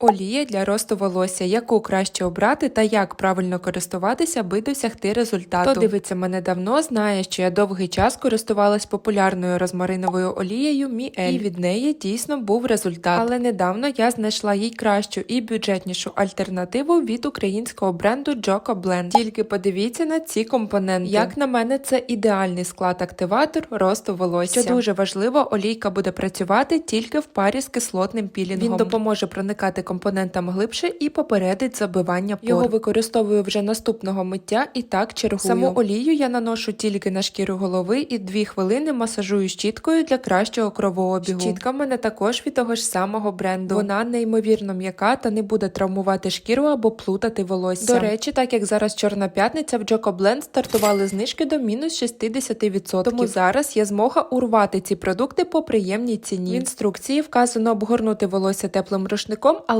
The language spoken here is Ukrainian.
Олія для росту волосся, яку краще обрати та як правильно користуватися, аби досягти результату. Хто дивиться мене давно, знає, що я довгий час користувалась популярною розмариновою олією Міель, і від неї дійсно був результат. Але недавно я знайшла їй кращу і бюджетнішу альтернативу від українського бренду Joko Blend. Тільки подивіться на ці компоненти. Як на мене, це ідеальний склад-активатор росту волосся. Що дуже важливо, олійка буде працювати тільки в парі з кислотним пілінгом. Він допоможе проникати компонентам глибше і попередить забивання пор. Його використовую вже наступного миття і так чергую. Саму олію я наношу тільки на шкіру голови і 2 хвилини масажую щіткою для кращого кровообігу. Щітка в мене також від того ж самого бренду. Вона неймовірно м'яка та не буде травмувати шкіру або плутати волосся. До речі, так як зараз чорна п'ятниця, в Blend стартували знижки до мінус 60%. Тому зараз є змога урвати ці продукти по приємній ціні. В інструкції вказано обгорнути волосся теплим рушником, але